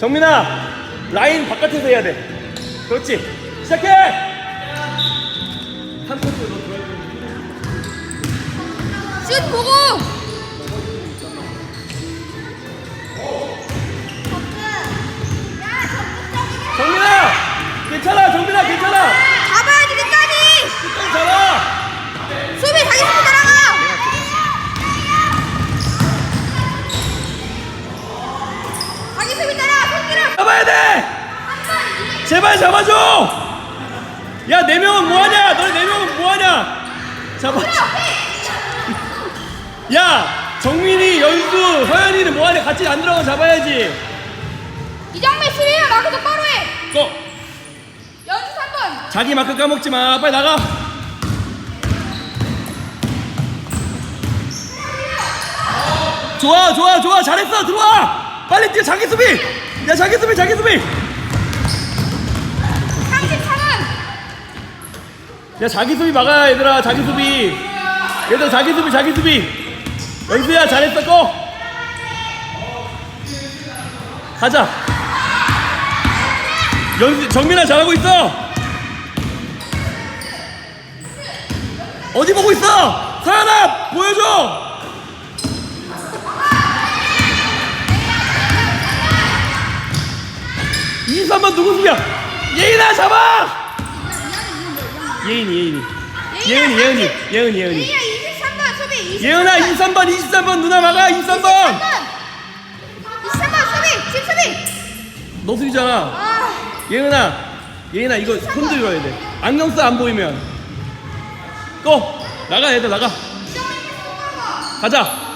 정민아 라인 바깥에서 해야 돼. 그렇지. 시작해! 3코트 너 들어야 돼. 슛 보고! 정민아! 괜찮아 정민아 괜찮아 잡아야지 끝까지 끝까지 잡아 수비 자기 수비 따라가 자기 수비 따라 손길을 잡아야 돼! 제발 잡아줘! 야 네 명은 뭐하냐? 너네 네 명은 뭐하냐? 잡아 야 정민이 연수 서현이는 뭐하냐? 같이 안 들어가 잡아야지. 이정민 수비야 마크 똑바로 해. 고! 연수 3번. 자기 마크 까먹지 마. 빨리 나가. 좋아 좋아 좋아. 잘했어. 들어와. 빨리 뛰어. 자기 수비 야 자기 수비 자기 수비! 33원 야 자기 수비 막아 얘들아 자기 수비. 얘들아 자기 수비 자기 수비. 연수야 잘했어 고! 가자. 연수 정민아 잘하고 있어. 어디 보고 있어? 서연아 보여줘 이삼번 누구 수비야? 예인아 잡아! 예인이 예인이. 예은이 예은이. 예은이 예은이. 예인아 23번 수비 23번. 예은아 23번 23번 누나 막아 23번. 23번 수비 집 수비 너 수비잖아. 아. 예은아 예은아 이거 손 들어야 돼. 안경 써안 보이면. 꺼. 나가 얘들 나가. 가자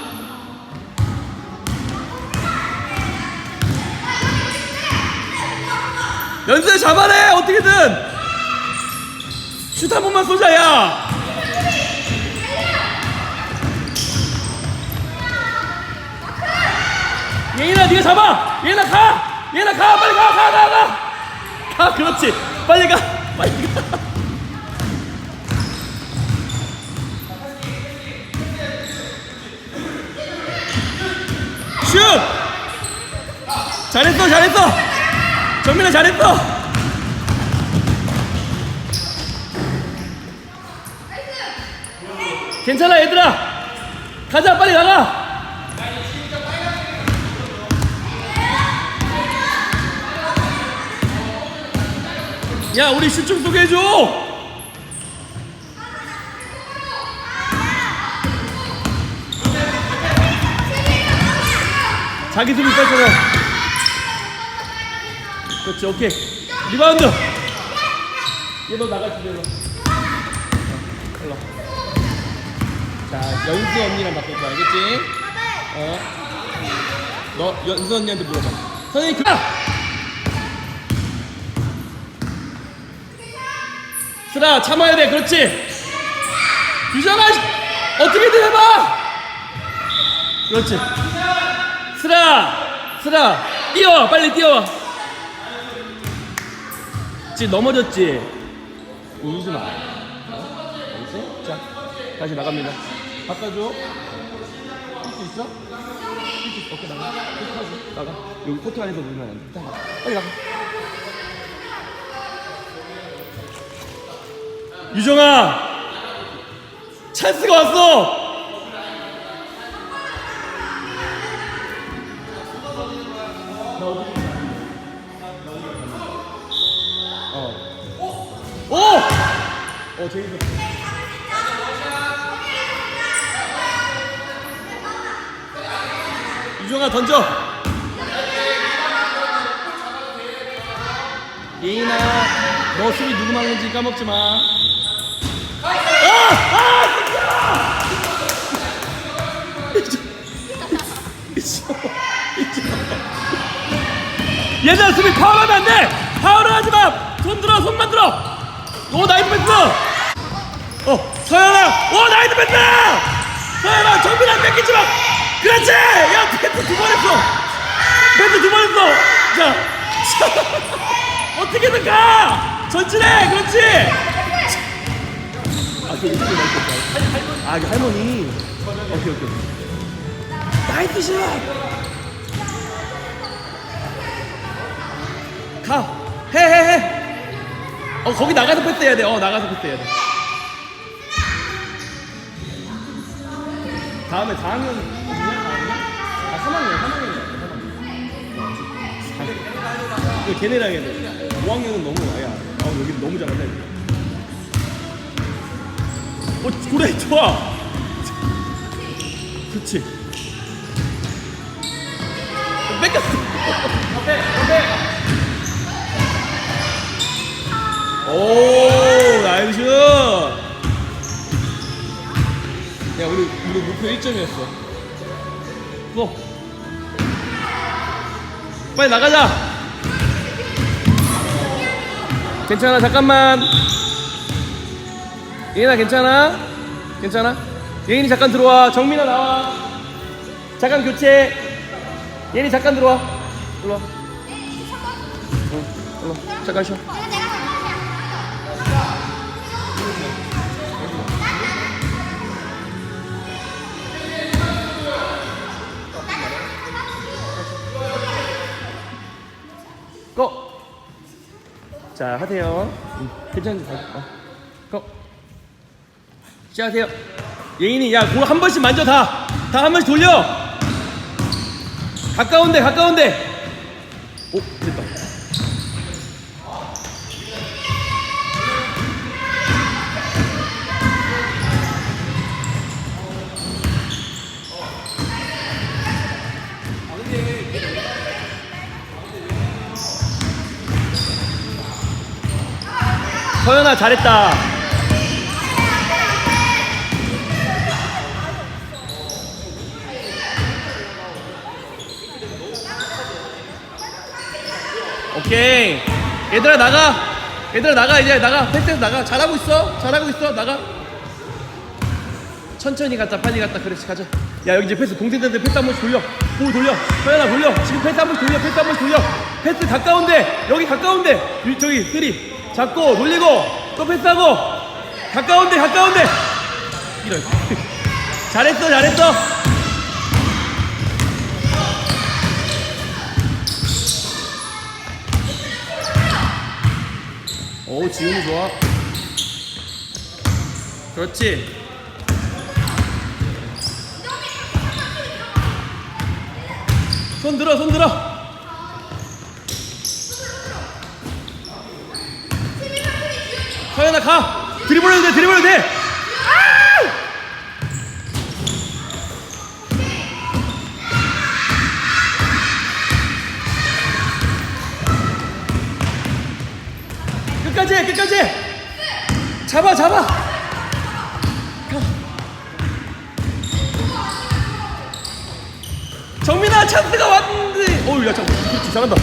연수야 잡아내 어떻게든! 슛 한 번만 쏘자 야! 예인아 네가 잡아! 예인아 가! 예인아 가! 빨리 가 가 가 가! 가 그렇지. 빨리 가 빨리 가. 슛! 잘했어 잘했어 정민아 잘했어. 괜찮아 얘들아. 가자 빨리 나가. 야 우리 슛좀 쏘게 해줘. 자기 수비 뺐잖아 그렇지 오케이. 리바운드. 얘너 나갈 준비해 일로 자 연수 언니랑 바꿀 거야 알겠지? 어너 연수 언니한테 물어봐. 선생님 그 슬아 참아야 돼 그렇지? 유정아 씨, 어떻게든 해봐! 그렇지. 슬아 슬아 뛰어와 빨리 뛰어 와 지금 넘어졌지. 울지 마. 어? 알겠지? 자 다시 나갑니다. 바꿔줘. 뛸수 있어? 뛸수 있어. 오케이 나가. 코트 하지 나가. 여기 코트 안에서 놀면 안돼. 빨리 나가. 유정아! 찬스가 왔어 어, 제이슨. 유정아 던져. 예인아, 너 수비 누구 막는지 까먹지 마. 아! 아! 얘들아 수비 파울하면 안 돼! 파울을 하지 마! 손 들어, 손만 들어! 오, 나이트 패스! 어, 서연아! 오, 나이트 패스! 서연아, 정빈아 뺏기지 마! 그렇지! 야, 패스 두번 했어! 패스 두번 했어! 자, 어떻게든 가! 전진해! 그렇지! 아, 그 이쪽에 나이트. 아, 할머니. 오케이, 오케이. 나이트 샷! 가 해 해 해 어 거기 나가서 패스 해야 돼 어 나가서 패스 해야 돼 다음에 4학년 누구냐? 4학년? 아 3학년. 3학년 이거 걔네랑 해야 돼. 5학년은 너무 아야. 아 여기 너무 잘한다 어 그래 좋아. 그렇지 뺏겼어. 옆에 옆에 오 우리 목표 1점이었어. 뭐 빨리 나가자. 괜찮아 잠깐만. 예인아 괜찮아? 괜찮아? 예인이 잠깐 들어와. 정민아 나와. 잠깐 교체. 예인이 잠깐 들어와. 일로 와. 응, 일로 와. 잠깐 쉬어 자, 하세요. 응, 괜찮은지 봐. 어. 고! 시작하세요. 예인이, 야, 공한 번씩 만져, 다! 다 한 번씩 돌려! 가까운데, 가까운데! 오, 됐다. 서연아, 잘했다. 오케이. 얘들아, 나가. 얘들아, 나가. 이제 나가. 패스에서 나가. 잘하고 있어. 잘하고 있어. 나가. 천천히 갔다 빨리 갔다 그렇지 가자 야 여기 이제 패스 동생들한테 패스 한 번씩 돌려 볼 돌려 서연아 돌려 지금 패스 한 번씩 돌려 패스 한 번씩 돌려 패스 가까운데 여기 가까운데 위- 저기 쓰리 잡고 돌리고 또 패스하고. 가까운데 가까운데. 이런 잘했어 잘했어. 오 지훈이 좋아. 그렇지. 손 들어 손 들어 서연아 가. 드리블 해도 돼 드리블 해도 돼. 끝까지 해 끝까지 해. 잡아 잡아. 가. 정민아 찬스가 왔는데. 어우 야 잠깐 그렇지 잘한다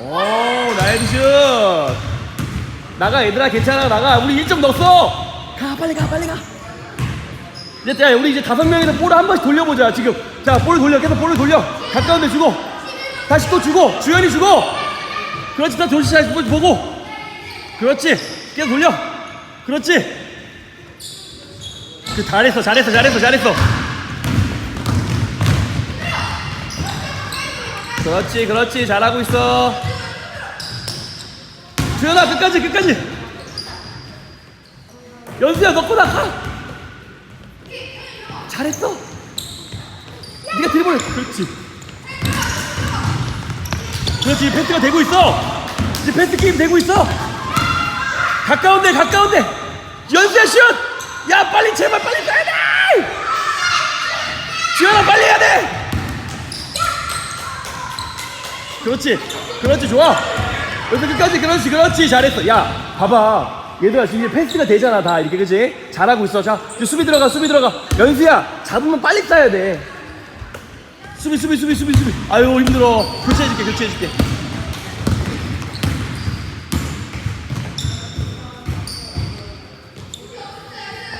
오 나이스 슛 나가 얘들아. 괜찮아. 나가. 우리 1점 넣었어. 가 빨리 가 빨리 가. 이제 야 우리 이제 다섯 명이서 볼을 한 번씩 돌려보자 지금. 자 볼을 돌려. 계속 볼을 돌려. 가까운 데 주고. 다시 또 주고. 주현이 주고. 그렇지. 다 조시 잘 보고. 그렇지. 계속 돌려. 그렇지. 그 잘했어 잘했어 잘했어 잘했어. 그렇지 그렇지. 잘하고 있어 주현아 끝까지 끝까지. 연수야 넣고 나가. 잘했어. 네가 드리블. 그렇지. 그렇지 패스가 되고 있어. 이제 패스 게임 되고 있어. 가까운데 가까운데. 연수야 슛 야 빨리 제발 빨리 가야 돼! 지현아 빨리 해야 돼! 그렇지. 그렇지 좋아 여기서 끝까지 그렇지 그렇지. 잘했어. 야 봐봐. 얘들아 지금 이제 패스가 되잖아 다. 이렇게 그지? 잘하고 있어. 자 이제 수비 들어가 수비 들어가. 연수야 잡으면 빨리 따야 돼. 수비 수비 수비 수비 수비. 아유 힘들어. 교체해줄게 교체해줄게.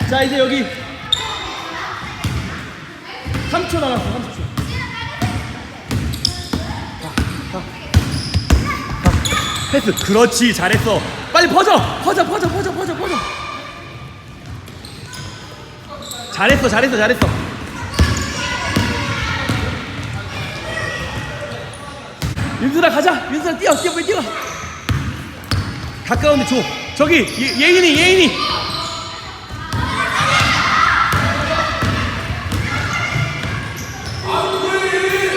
자 이제 여기 3초 남았어 3초 패스. 그렇지 잘했어. 빨리 퍼져! 퍼져 퍼져 퍼져 퍼져 퍼져. 잘했어 잘했어 잘했어. 윤수라 가자. 윤수라 뛰어 뛰어 빨리 뛰어. 가까운데 줘. 저기 예, 예인이 예인이